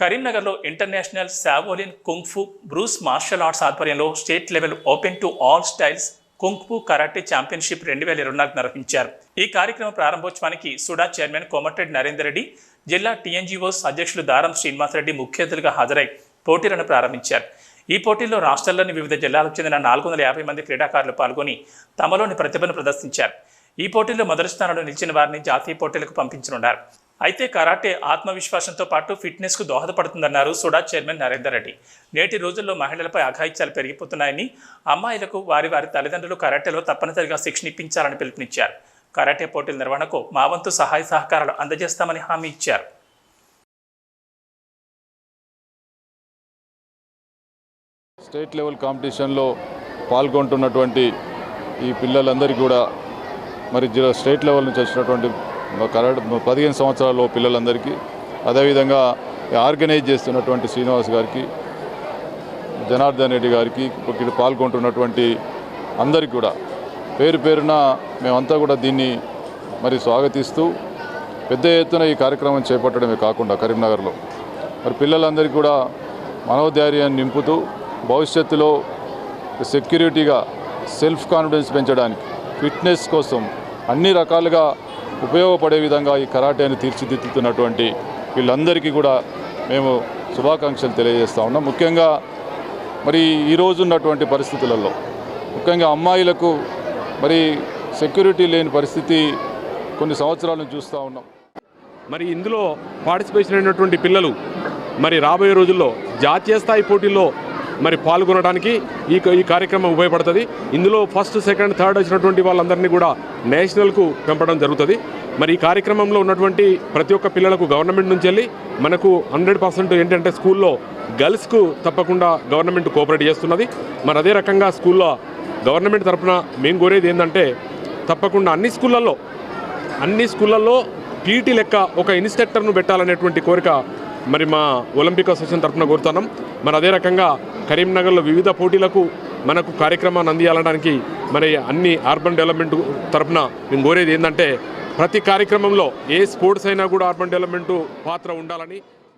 కరీంనగర్లో international Shaolin kung fu Bruce martial arts ఆధ్వర్యంలో state level open to all styles kung fu karate championship రెండు వేల ఇరవై నాలుగు నిర్వహించారు. ఈ కార్యక్రమ ప్రారంభోత్సవానికి సుడా చైర్మన్ కోమటిరెడ్డి నరేందర్ రెడ్డి జిల్లా టీఎన్జీఓస్ అధ్యక్షులు దారం శ్రీనివాసరెడ్డి ముఖ్య అతిథులుగా హాజరై పోటీలను ప్రారంభించారు. ఈ పోటీల్లో రాష్ట్రాల్లోని వివిధ జిల్లాలకు చెందిన నాలుగు వందల యాభై మంది క్రీడాకారులు పాల్గొని తమలోని ప్రతిభను ప్రదర్శించారు. ఈ పోటీల్లో మొదటి స్థానంలో నిలిచిన వారిని జాతీయ పోటీలకు పంపించనున్నారు. అయితే కరాటే ఆత్మవిశ్వాసంతో పాటు ఫిట్నెస్కు దోహదపడుతుందన్నారు సుడా చైర్మన్ నరేందర్ రెడ్డి. నేటి రోజుల్లో మహిళలపై అఘాయిత్యాలు పెరిగిపోతున్నాయని అమ్మాయిలకు వారి వారి తల్లిదండ్రులు కరాటేలో తప్పనిసరిగా శిక్షణ ఇప్పించాలని పిలుపునిచ్చారు. కరాటే పోటీల నిర్వహణకు మా వంతు సహాయ సహకారాలు అందజేస్తామని హామీ ఇచ్చారు. స్టేట్ లెవెల్ కాంపిటీషన్లో పాల్గొంటున్నటువంటి ఈ పిల్లలందరికీ కూడా మరి స్టేట్ లెవెల్ నుంచి వచ్చినటువంటి కరెక్ట్ పదిహేను సంవత్సరాల్లో పిల్లలందరికీ అదేవిధంగా ఆర్గనైజ్ చేస్తున్నటువంటి శ్రీనివాస్ గారికి జనార్దన్ రెడ్డి గారికి ఇక్కడ పాల్గొంటున్నటువంటి అందరికీ కూడా పేరు పేరున మేమంతా కూడా దీన్ని మరి స్వాగతిస్తూ పెద్ద ఎత్తున ఈ కార్యక్రమం చేపట్టడమే కాకుండా కరీంనగర్లో. మరి పిల్లలందరికీ కూడా మనోధైర్యాన్ని నింపుతూ భవిష్యత్తులో సెక్యూరిటీగా సెల్ఫ్ కాన్ఫిడెన్స్ పెంచడానికి ఫిట్నెస్ కోసం అన్ని రకాలుగా ఉపయోగపడే విధంగా ఈ కరాటేని తీర్చిదిద్దుతున్నటువంటి వీళ్ళందరికీ కూడా మేము శుభాకాంక్షలు తెలియజేస్తూ ఉన్నాం. ముఖ్యంగా మరి ఈరోజు ఉన్నటువంటి పరిస్థితులలో ముఖ్యంగా అమ్మాయిలకు మరి సెక్యూరిటీ లేని పరిస్థితి కొన్ని సంవత్సరాలను చూస్తూ ఉన్నాం. మరి ఇందులో పార్టిసిపేషన్ అయినటువంటి పిల్లలు మరి రాబోయే రోజుల్లో జాతీయ స్థాయి పోటీల్లో మరి పాల్గొనడానికి ఈ ఈ కార్యక్రమం ఉపయోగపడుతుంది. ఇందులో ఫస్ట్ సెకండ్ థర్డ్ వచ్చినటువంటి వాళ్ళందరినీ కూడా నేషనల్కు పెంపడం జరుగుతుంది. మరి ఈ కార్యక్రమంలో ఉన్నటువంటి ప్రతి ఒక్క పిల్లలకు గవర్నమెంట్ నుంచి వెళ్ళి మనకు హండ్రెడ్ పర్సెంట్ ఏంటంటే స్కూల్లో గర్ల్స్కు తప్పకుండా గవర్నమెంట్ కోఆపరేట్ చేస్తున్నది. మరి అదే రకంగా స్కూల్లో గవర్నమెంట్ తరఫున మేము కోరేది ఏంటంటే తప్పకుండా అన్ని స్కూళ్ళల్లో అన్ని స్కూళ్ళల్లో పీటీ లెక్క ఒక ఇన్స్ట్రక్టర్ను పెట్టాలనేటువంటి కోరిక మరి మా ఒలింపిక్ అసోసియేషన్ తరఫున కోరుతున్నాం. మరి అదే రకంగా కరీంనగర్లో వివిధ పోటీలకు మనకు కార్యక్రమాన్ని అందియాలడానికి మరి అన్ని అర్బన్ డెవలప్మెంట్ తరఫున మేము కోరేది ఏంటంటే ప్రతి కార్యక్రమంలో ఏ స్పోర్ట్స్ అయినా కూడా అర్బన్ డెవలప్మెంట్ పాత్ర ఉండాలని